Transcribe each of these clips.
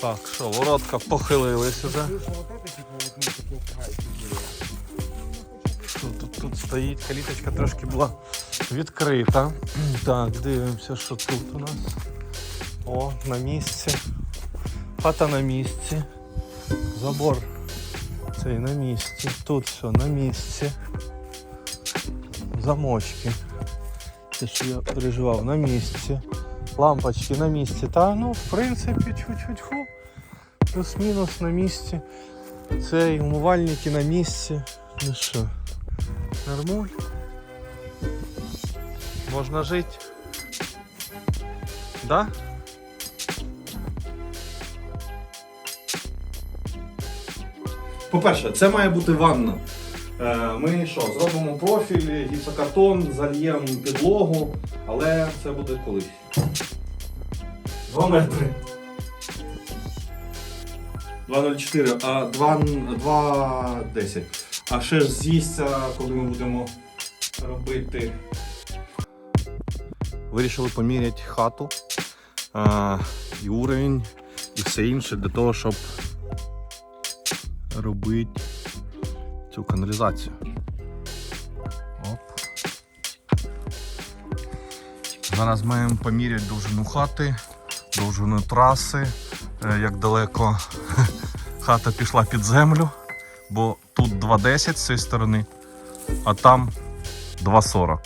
Так, що, воротка похилились уже. Тут, тут, тут стоїть, каліточка трошки була відкрита. Так, дивимося, що тут у нас. О, на місці. Хата на місці. Забор цей на місці. Тут все на місці. Замочки. Те, що я переживав, на місці. Лампочки на місці. Та ну, в принципі, чуть-чуть-ху. Плюс-мінус на місці. Цей умивальники на місці. Ну що, нормуль. Можна жити. Да? По-перше, це має бути ванна. Е, Ми що, зробимо профіль, гіпсокартон, зальємо підлогу, але це буде колись. Два метри. 2,04, а 2 2,10. А ще ж з'їсться, коли ми будемо робити. Вирішили поміряти хату а, і уровень, і все інше для того, щоб робити цю каналізацію. Оп. Зараз маємо поміряти довжину хати, довжину траси, е, як далеко хата пішла під землю, бо тут 2,10 з цієї сторони, а там 2,40.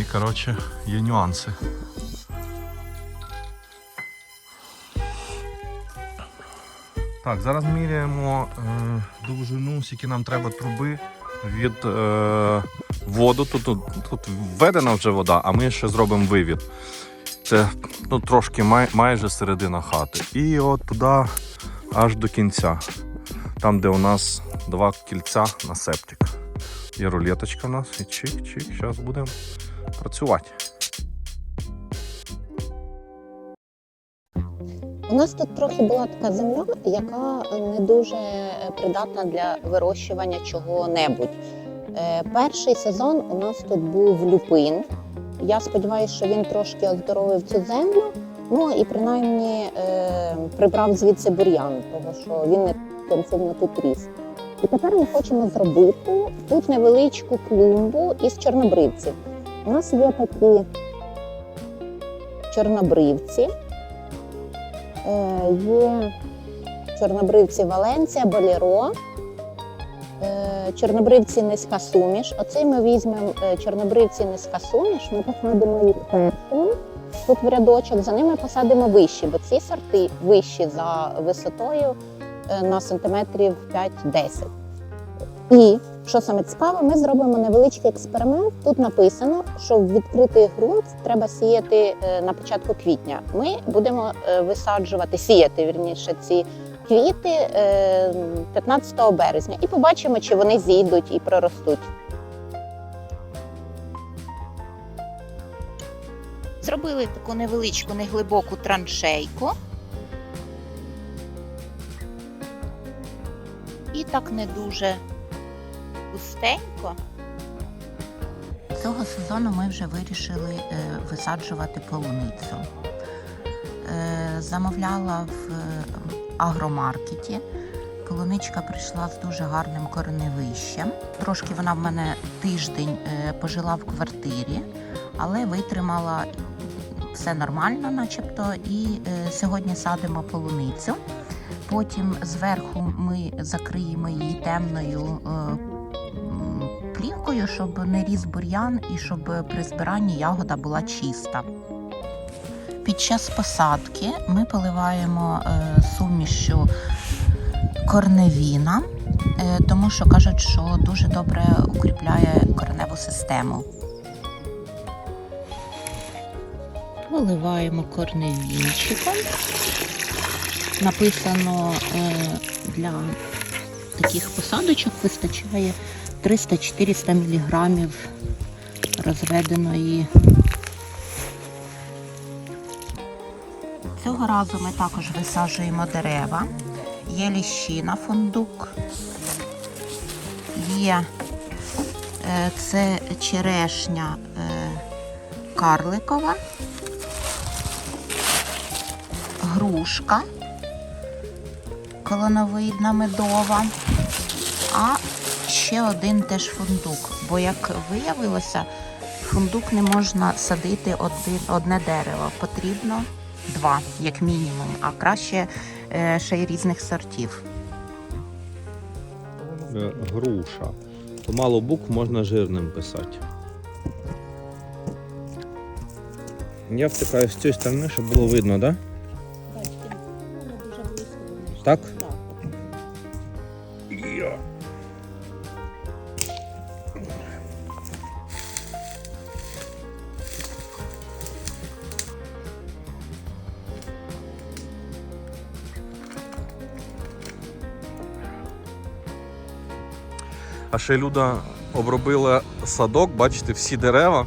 І, коротше, є нюанси. Так, зараз міряємо е, довжину, скільки нам треба труби від е, воду. Тут, тут, тут введена вже вода, а ми ще зробимо вивід. Це ну, трошки май, майже середина хати. І от туди аж до кінця. Там, де у нас два кільця на септик. Є рулеточка у нас і чик-чик. Зараз будемо працювати. У нас тут трохи була така земля, яка не дуже придатна для вирощування чого-небудь. Е, Перший сезон у нас тут був люпин. Я сподіваюся, що він трошки оздоровив цю землю. Ну і принаймні е, прибрав звідси бур'ян, тому що він не інтенсивно тут ріс. І тепер ми хочемо зробити тут невеличку клумбу із чорнобривців. У нас є такі чорнобривці. Е, Є чорнобривці Валенція, Боліро, чорнобривці низька суміш. Оцей ми візьмемо е, чорнобривці низька суміш, ми посадимо їх першими. Тут в рядочок, за ними посадимо вищі, бо ці сорти вищі за висотою е, на сантиметрів 5-10. І що саме цікаве, ми зробимо невеличкий експеримент. Тут написано, що в відкритий ґрунт треба сіяти е, на початку квітня. Ми будемо е, висаджувати, сіяти вірніше ці квіти е, 15 березня і побачимо, чи вони зійдуть і проростуть. Зробили таку невеличку неглибоку траншейку. І так не дуже густенько. Цього сезону ми вже вирішили е, висаджувати полуницю. Е, Замовляла в е, агромаркеті. Полуничка прийшла з дуже гарним кореневищем. Трошки вона в мене тиждень е, пожила в квартирі, але витримала все нормально, начебто. І е, сьогодні садимо полуницю. Потім зверху ми закриємо її темною е, плівкою, щоб не ріс бур'ян і щоб при збиранні ягода була чиста. Під час посадки ми поливаємо е, сумішю корневіна, е, тому що кажуть, що дуже добре укріпляє кореневу систему. Поливаємо корневінчиком. Написано е, для таких посадочок вистачає 300-400 мг розведеної. Цього разу ми також висаджуємо дерева. Є ліщина фундук, є е, це черешня е, карликова, грушка колоновидна медова, а ще один теж фундук. Бо, як виявилося, фундук не можна садити одне дерево. Потрібно два, як мінімум, а краще е, ще й різних сортів. Е, Груша. То мало букв можна жирним писати. Я втикаю з цієї сторони, щоб було видно, так? Бачите, дуже близько. Так? А ще Люда обробила садок, бачите, всі дерева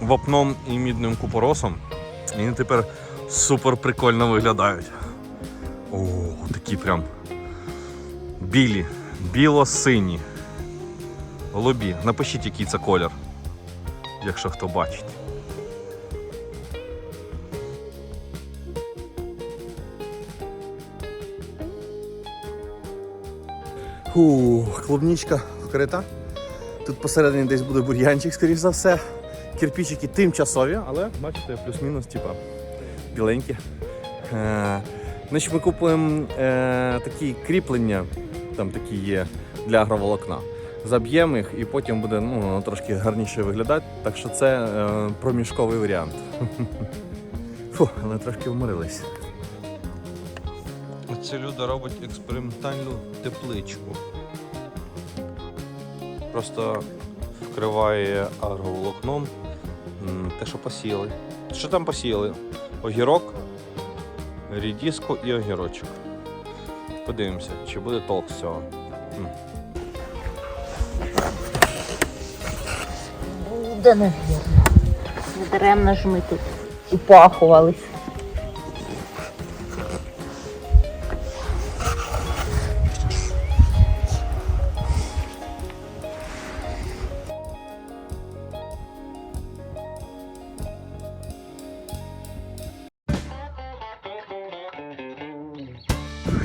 вапном і мідним купоросом. І вони тепер супер прикольно виглядають. О, такі прям білі, біло-сині. Голубі. Напишіть, який це колір, якщо хто бачить. Фу, клубничка вкрита. Тут посередині десь буде бур'янчик, скоріш за все. Кирпичики тимчасові, але бачите, плюс-мінус, типа, біленькі. Е, значить, ми купуємо е, такі кріплення, там такі є для агроволокна. Заб'ємо їх і потім буде ну, трошки гарніше виглядати. Так що це е, проміжковий варіант. Фу, але трошки вморились. Це Люда робить експериментальну тепличку. Просто вкриває агроволокном те, що посіяли. Що там посіяли? Огірок, рідіску і огірочок. Подивимося, чи буде толк з цього. Буде, навірно. Недаремно ж ми тут упахувались.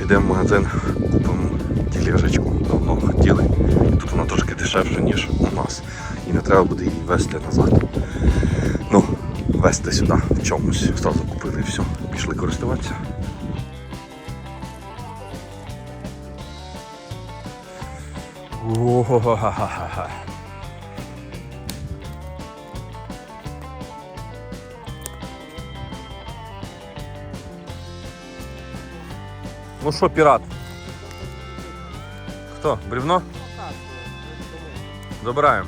Йдемо в магазин, купимо тележечку. Давно хотіли. І тут вона трошки дешевше, ніж у нас. І не треба буде її везти назад. Ну, везти сюди в чомусь. Зразу купили і все. Пішли користуватися. О-ха-ха-ха-ха. Ну що, пірат? Хто? Брівно? Забираємо.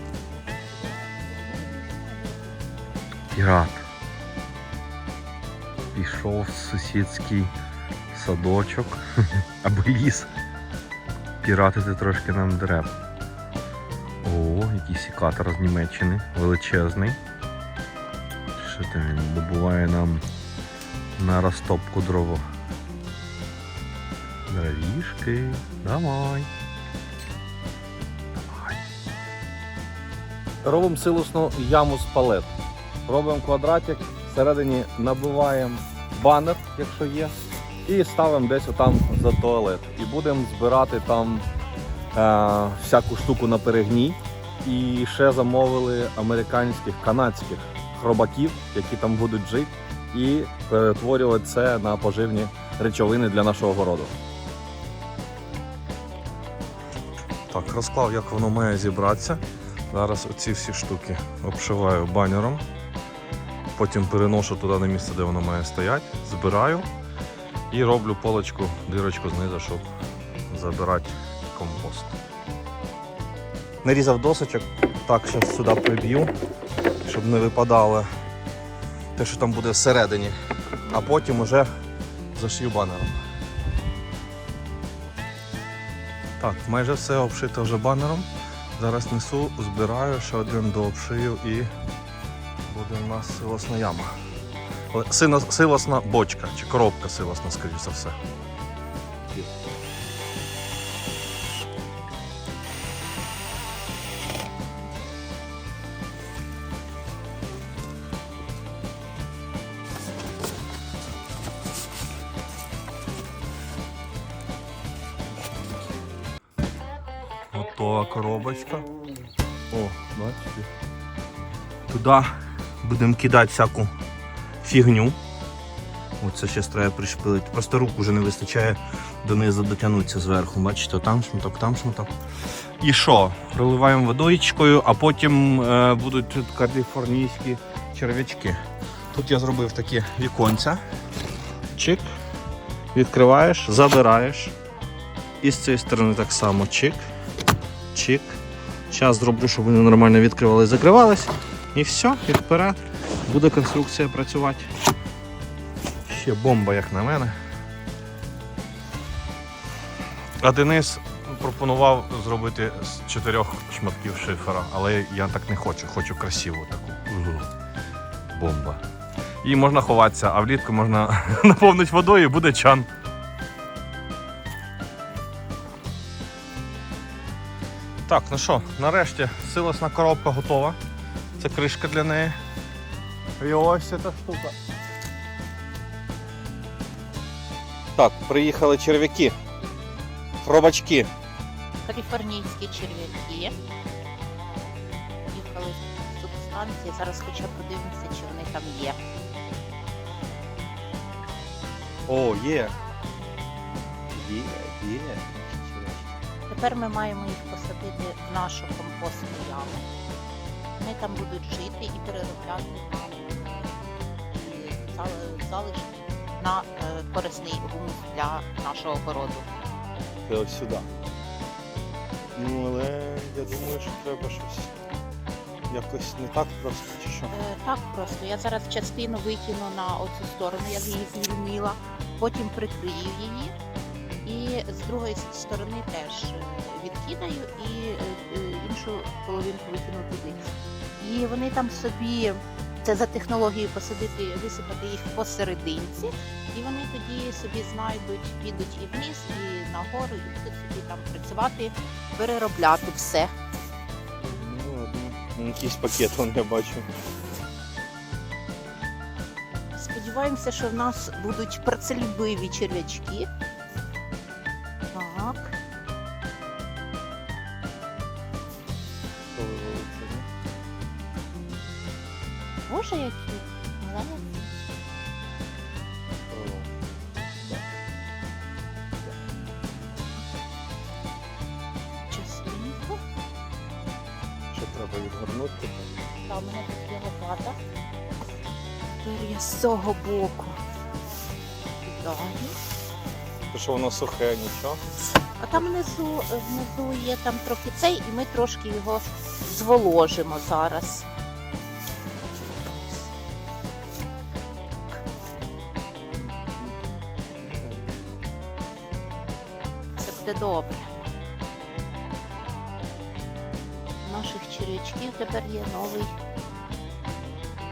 Пірат. Пішов в сусідський садочок або ліс. Піратити трошки нам дерев. О, якийсь сікатор з Німеччини, величезний. Що там він добуває нам на розтопку дрова. Давай. Давай. Робимо силосну яму з палет. Робимо квадратик, всередині набиваємо банер, якщо є, і ставимо десь отам за туалет. І будемо збирати там е, всяку штуку на перегній. І ще замовили американських, канадських хробаків, які там будуть жити, і перетворювати це на поживні речовини для нашого городу. Так, розклав, як воно має зібратися. Зараз оці всі штуки обшиваю банером. Потім переношу туди на місце, де воно має стояти, збираю і роблю полочку, дирочку знизу, щоб забирати компост. Нарізав досочок, так, зараз сюди приб'ю, щоб не випадало те, що там буде всередині, а потім уже зашию банером. Так, майже все обшито вже банером. Зараз несу, збираю, ще один дообшию і буде у нас силосна яма. Силосна бочка чи коробка силосна, скоріш за все. Готова коробочка. О, бачите. Туди будемо кидати всяку фігню. Оце ще треба пришпилити. Просто рук вже не вистачає донизу дотягнутися зверху. Бачите, там шматок, там шматок. І що? Проливаємо водичкою, а потім е, будуть тут каліфорнійські черв'ячки. Тут я зробив такі віконця. Чик. Відкриваєш, забираєш. І з цієї сторони так само чик. Чик. Зараз зроблю, щоб вони нормально відкривали і закривались. І все, і вперед. Буде конструкція працювати. Ще бомба, як на мене. А Денис пропонував зробити з чотирьох шматків шифера, але я так не хочу, хочу красиву таку. Угу. Бомба. Її можна ховатися, а влітку можна наповнити водою і буде чан. Так, ну що, нарешті силосна коробка готова. Це кришка для неї. І ось ця штука. Так, приїхали черв'яки. Хробачки. Каліфорнійські черв'яки. Їхали з субстанції. Зараз хоча подивимося, чи вони там є. О, є. Є, є. Тепер ми маємо їх посадити в нашу компостну яму. Вони там будуть жити і переробляти залишки на е, корисний гумус для нашого городу. Це ось сюди. Ну, але я думаю, що треба щось якось не так просто чи що. Е, Так просто. Я зараз частину викину на оцю сторону, я її звільнила, потім прикрию її. І з другої сторони теж е, відкидаю і е, е, іншу половинку викину туди. І вони там собі, це за технологією посадити, висипати їх посерединці, і вони тоді собі знайдуть, підуть і вниз, і нагору, і будуть собі там працювати, переробляти все. Ну ладно. Ну, Якийсь пакет вон я бачу. Сподіваємося, що в нас будуть працелюбиві черв'ячки. Боже, які маленькі. О, Частинку. Що треба відгорнути? Та у мене тут є лопата. Тепер я з цього боку. Кидаю. То що воно сухе, нічого. А там внизу, внизу є там трохи цей, і ми трошки його зволожимо зараз. Буде добре. У наших черв'ячків тепер є новий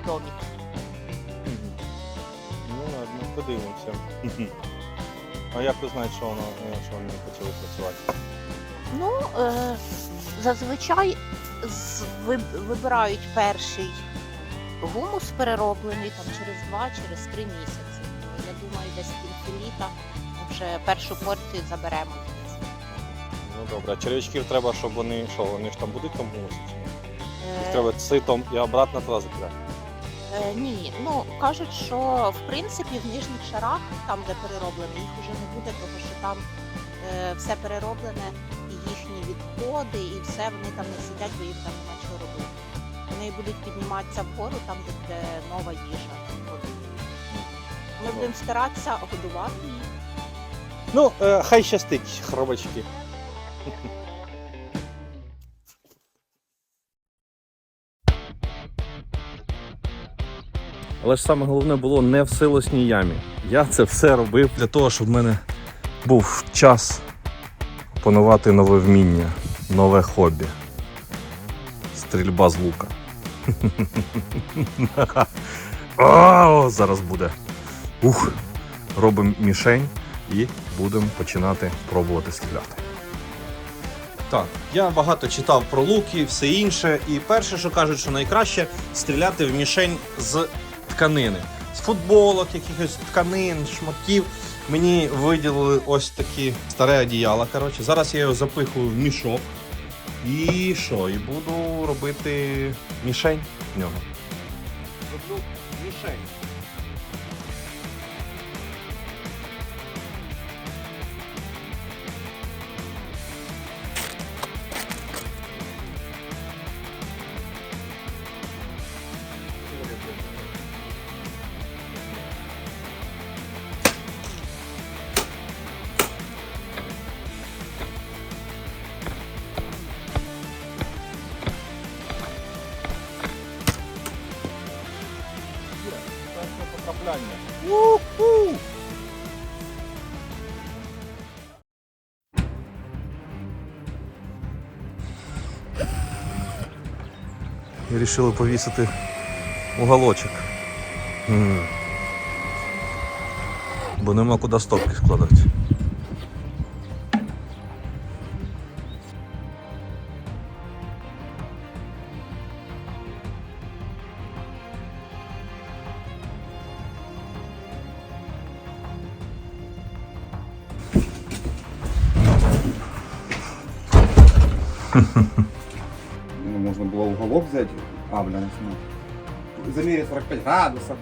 домик. Ну ладно, подивимося. А як ви знаєте, що воно е, що вони не почали працювати? Ну, е, зазвичай з, виб- вибирають перший гумус перероблений там через два, через три місяці. Я думаю, десь кінці літа вже першу порцію заберемо. Ну добре, а черв'ячків треба, щоб вони що, вони ж там будуть там гумусі? ні? Їх Е, треба цитом і обратно туди закидати. е, ні, ну кажуть, що в принципі в нижніх шарах, там де перероблено, їх вже не буде, тому що там е, все перероблене, і їхні відходи, і все вони там не сидять, бо їм там нема чого робити. Вони будуть підніматися вгору, там де буде нова їжа. Ми будемо старатися годувати їх. Ну, е, хай щастить, хробачки. Але ж саме головне було не в силосній ямі. Я це все робив для того, щоб в мене був час панувати нове вміння, нове хобі. Стрільба з лука. О, зараз буде. Ух, робимо мішень і будемо починати пробувати стріляти. Так, я багато читав про луки, все інше. І перше, що кажуть, що найкраще стріляти в мішень з тканини. З футболок, якихось тканин, шматків. Мені виділили ось такі старе одіяло. Коротше. Зараз я його запихую в мішок. І що? І буду робити мішень в нього. Роблю мішень. Потрапляння. У-ху! І вирішили повісити уголочок. М. Бо нема куди стопки складати. Ну, можно было уголок взять. А, бля, не знаю. Замерить 45 градусов.